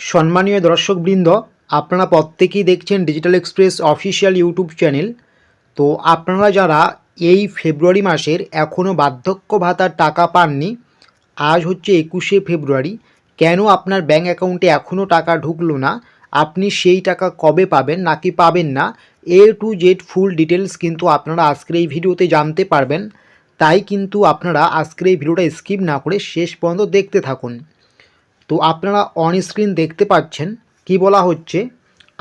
সম্মানীয় দর্শকবৃন্দ, আপনারা প্রত্যেকেই দেখছেন digital express official YouTube channel তো আপনারা যারা এই ফেব্রুয়ারি মাসের এখনও বার্ধক্য ভাতার টাকা পাননি, আজ হচ্ছে একুশে ফেব্রুয়ারি, কেন আপনার ব্যাঙ্ক অ্যাকাউন্টে এখনও টাকা ঢুকলো না? আপনি সেই টাকা কবে পাবেন নাকি পাবেন না? A to Z full details কিন্তু আপনারা আজকের এই ভিডিওতে জানতে পারবেন। তাই কিন্তু আপনারা আজকের এই ভিডিওটা স্কিপ না করে শেষ পর্যন্ত দেখতে থাকুন। তো আপনারা অন স্ক্রিন দেখতে পাচ্ছেন কি বলা হচ্ছে।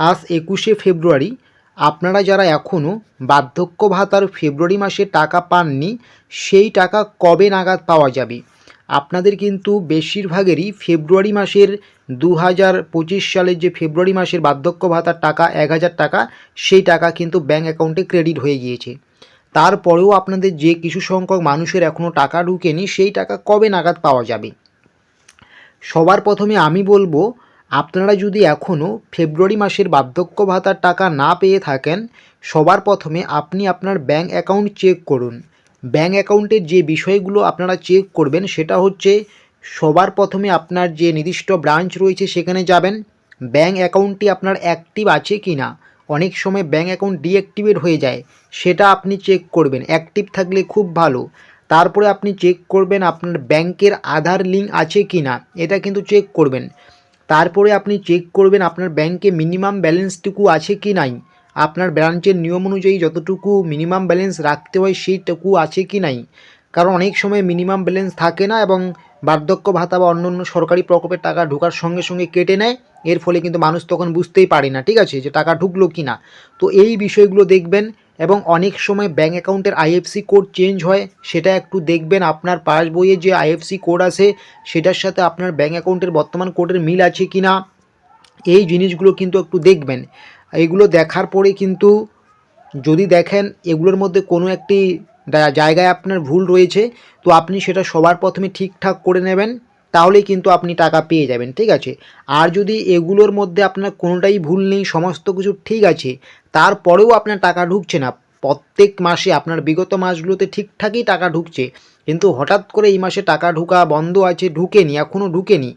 আজ একুশে ফেব্রুয়ারি, আপনারা যারা এখনও বার্ধক্য ভাতার ফেব্রুয়ারি মাসে টাকা পাননি, সেই টাকা কবে নাগাদ পাওয়া যাবে? আপনাদের কিন্তু বেশিরভাগেরই ফেব্রুয়ারি মাসের দু হাজার পঁচিশ সালের যে ফেব্রুয়ারি মাসের বার্ধক্য ভাতার টাকা, এক হাজার টাকা, সেই টাকা কিন্তু ব্যাঙ্ক অ্যাকাউন্টে ক্রেডিট হয়ে গিয়েছে। তারপরেও আপনাদের যে কিছু সংখ্যক মানুষের এখনও টাকা ঢুকেনি, সেই টাকা কবে নাগাদ পাওয়া যাবে? সবার প্রথমে আমি বলব, আপনারা যদি এখনও ফেব্রুয়ারি মাসের বার্ধক্য ভাতার টাকা না পেয়ে থাকেন, সবার প্রথমে আপনি আপনার ব্যাঙ্ক অ্যাকাউন্ট চেক করুন। ব্যাঙ্ক অ্যাকাউন্টের যে বিষয়গুলো আপনারা চেক করবেন, সেটা হচ্ছে সবার প্রথমে আপনার যে নির্দিষ্ট ব্রাঞ্চ রয়েছে সেখানে যাবেন। ব্যাঙ্ক অ্যাকাউন্টটি আপনার অ্যাক্টিভ আছে কি না অনেক সময় ব্যাঙ্ক অ্যাকাউন্ট ডিঅ্যাক্টিভেট হয়ে যায়, সেটা আপনি চেক করবেন। অ্যাক্টিভ থাকলে খুব ভালো। তারপরে আপনি চেক করবেন আপনার ব্যাংকের আধার লিঙ্ক আছে কি না এটা কিন্তু চেক করবেন। তারপরে আপনি চেক করবেন আপনার ব্যাংকে মিনিমাম ব্যালেন্সটুকু আছে কি নাই, আপনার ব্রাঞ্চের নিয়ম অনুযায়ী যতটুকু মিনিমাম ব্যালেন্স রাখতে হয় সেইটুকু আছে কি নাই। কারণ অনেক সময় মিনিমাম ব্যালেন্স থাকে না এবং বার্ধক্য ভাতা বা অন্য অন্য সরকারি প্রকল্পের টাকা ঢোকার সঙ্গে সঙ্গে কেটে নেয়, এর ফলে কিন্তু মানুষ তখন বুঝতেই পারে না, ঠিক আছে, যে টাকা ঢুকলো কি না তো এই বিষয়গুলো দেখবেন এবং অনেক সময় ব্যাঙ্ক অ্যাকাউন্টের আইএফসি কোড চেঞ্জ হয়, সেটা একটু দেখবেন। আপনার পাস বইয়ে যে আইএফসি কোড আছে, সেটার সাথে আপনার ব্যাঙ্ক অ্যাকাউন্টের বর্তমান কোডের মিল আছে কি না এই জিনিসগুলো কিন্তু একটু দেখবেন। এগুলো দেখার পরে কিন্তু যদি দেখেন, এগুলোর মধ্যে কোনো একটি জায়গায় আপনার ভুল রয়েছে, তো আপনি সেটা সবার প্রথমে ঠিকঠাক করে নেবেন। তাহলেই কিন্তু আপনি টাকা পেয়ে যাবেন, ঠিক আছে? আর যদি এগুলোর মধ্যে আপনার কোনোটাই ভুল নেই, সমস্ত কিছু ঠিক আছে, তারপরেও আপনার টাকা ঢুকছে না। প্রত্যেক মাসে আপনার বিগত মাসগুলোতে ঠিকঠাকই টাকা ঢুকছে, কিন্তু হঠাৎ করে এই মাসে টাকা ঢুকা বন্ধ আছে, ঢুকেনি এখনও ঢুকেনি।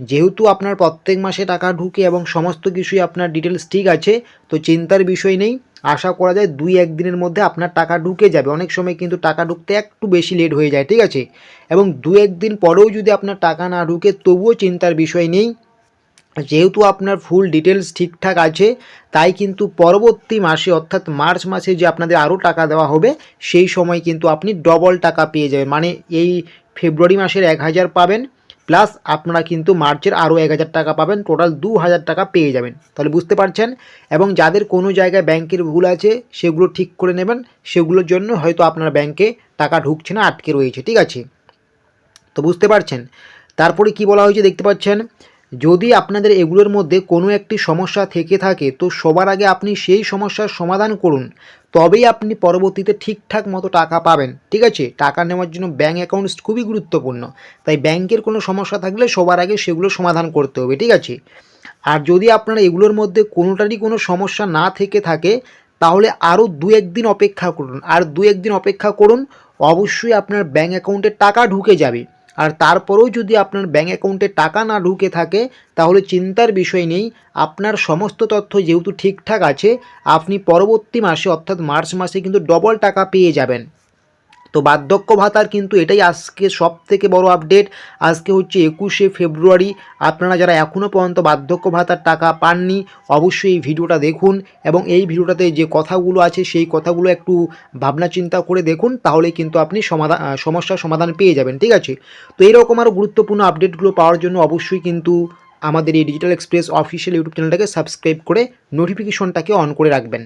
যেহেতু আপনার প্রত্যেক মাসে টাকা ঢুকে এবং সমস্ত কিছুই আপনার ডিটেলস ঠিক আছে, তো চিন্তার বিষয় নেই। আশা করা যায় দুই একদিনের মধ্যে আপনার টাকা ঢুকে যাবে। অনেক সময় কিন্তু টাকা ঢুকতে একটু বেশি লেট হয়ে যায়, ঠিক আছে? এবং দু একদিন পরেও যদি আপনার টাকা না ঢুকে, তবুও চিন্তার বিষয় নেই। যেহেতু আপনার ফুল ডিটেলস ঠিকঠাক আছে, তাই কিন্তু পরবর্তী মাসে অর্থাৎ মার্চ মাসে যে আপনাদের আরও টাকা দেওয়া হবে, সেই সময় কিন্তু আপনি ডবল টাকা পেয়ে যাবেন। মানে এই ফেব্রুয়ারি মাসের এক হাজার পাবেন। প্লাস আপনারা কিন্তু মার্চের আরও এক হাজার টাকা পাবেন, টোটাল দু হাজার টাকা পেয়ে যাবেন। তাহলে বুঝতে পারছেন? এবং যাদের কোনো জায়গায় ব্যাংকের ভুল আছে, সেগুলো ঠিক করে নেবেন। সেগুলোর জন্য হয়তো আপনার ব্যাংকে টাকা ঢুকছে না, আটকে রয়েছে, ঠিক আছে? তো বুঝতে পারছেন? তারপরে কি বলা হয়েছে দেখতে পাচ্ছেন? যদি আপনাদের এগুলোর মধ্যে কোনো একটি সমস্যা থেকে থাকে, তো সবার আগে আপনি সেই সমস্যার সমাধান করুন। তবেই আপনি পরবর্তীতে ঠিকঠাক মতো টাকা পাবেন। ঠিক আছে? টাকা নেওয়ার জন্য ব্যাঙ্ক অ্যাকাউন্টস খুবই গুরুত্বপূর্ণ। তাই ব্যাংকের কোনো সমস্যা থাকলে সবার আগে সেগুলো সমাধান করতে হবে, ঠিক আছে? আর যদি আপনার এগুলোর মধ্যে কোনোটারই কোনো সমস্যা না থেকে থাকে, তাহলে আরও দু একদিন অপেক্ষা করুন। আর দু একদিন অপেক্ষা করুন, অবশ্যই আপনার ব্যাঙ্ক অ্যাকাউন্টে টাকা ঢুকে যাবে। আর তারপরেও যদি আপনার ব্যাঙ্ক অ্যাকাউন্টে টাকা না ঢুকে থাকে, তাহলে চিন্তার বিষয় নেই। আপনার সমস্ত তথ্য যেহেতু ঠিকঠাক আছে, আপনি পরবর্তী মাসে, অর্থাৎ মার্চ মাসে কিন্তু ডবল টাকা পেয়ে যাবেন। তো বার্ধক্য ভাতার কিন্তু এটাই আজকে সব থেকে বড় আপডেট আজকে হচ্ছে একুশে ফেব্রুয়ারি। আপনারা যারা এখনও পর্যন্ত বার্ধক্য ভাতার টাকা পাননি, অবশ্যই এই ভিডিওটা দেখুন এবং এই ভিডিওটাতে যে কথাগুলো আছে, সেই কথাগুলো একটু ভাবনা চিন্তা করে দেখুন, তাহলে কিন্তু আপনি সমাধান সমস্যার সমাধান পেয়ে যাবেন, ঠিক আছে? তো এইরকম আরও গুরুত্বপূর্ণ আপডেটগুলো পাওয়ার জন্য অবশ্যই কিন্তু আমাদের এই ডিজিটাল এক্সপ্রেস অফিসিয়াল ইউটিউব চ্যানেলটাকে সাবস্ক্রাইব করে নোটিফিকেশনটাকে অন করে রাখবেন।